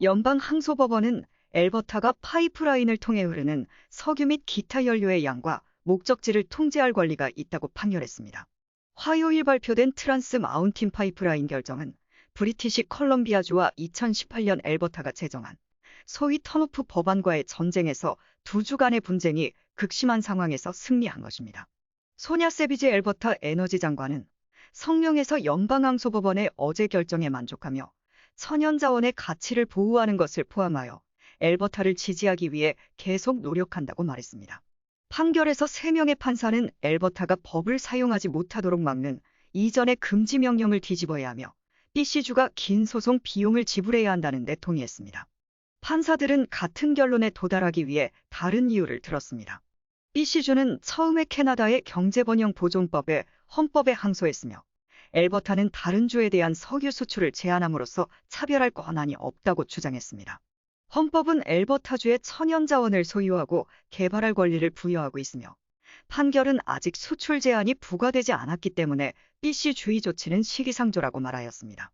연방 항소법원은 엘버타가 파이프라인을 통해 흐르는 석유 및 기타 연료의 양과 목적지를 통제할 권리가 있다고 판결했습니다. 화요일 발표된 트란스 마운틴 파이프라인 결정은 브리티시 컬럼비아주와 2018년 엘버타가 제정한 소위 턴오프 법안과의 전쟁에서 두 주 간의 분쟁이 극심한 상황에서 승리한 것입니다. 소냐 세비지 엘버타 에너지 장관은 성명에서 연방항소법원의 어제 결정에 만족하며 천연자원의 가치를 보호하는 것을 포함하여 엘버타를 지지하기 위해 계속 노력한다고 말했습니다. 판결에서 3명의 판사는 엘버타가 법을 사용하지 못하도록 막는 이전의 금지 명령을 뒤집어야 하며 B씨주가 긴 소송 비용을 지불해야 한다는 데 동의했습니다. 판사들은 같은 결론에 도달하기 위해 다른 이유를 들었습니다. B씨주는 처음에 캐나다의 경제번영 보존법에 헌법에 항소했으며 엘버타는 다른 주에 대한 석유 수출을 제한함으로써 차별할 권한이 없다고 주장했습니다. 헌법은 엘버타주의 천연 자원을 소유하고 개발할 권리를 부여하고 있으며 판결은 아직 수출 제한이 부과되지 않았기 때문에 B씨 주의 조치는 시기상조라고 말하였습니다.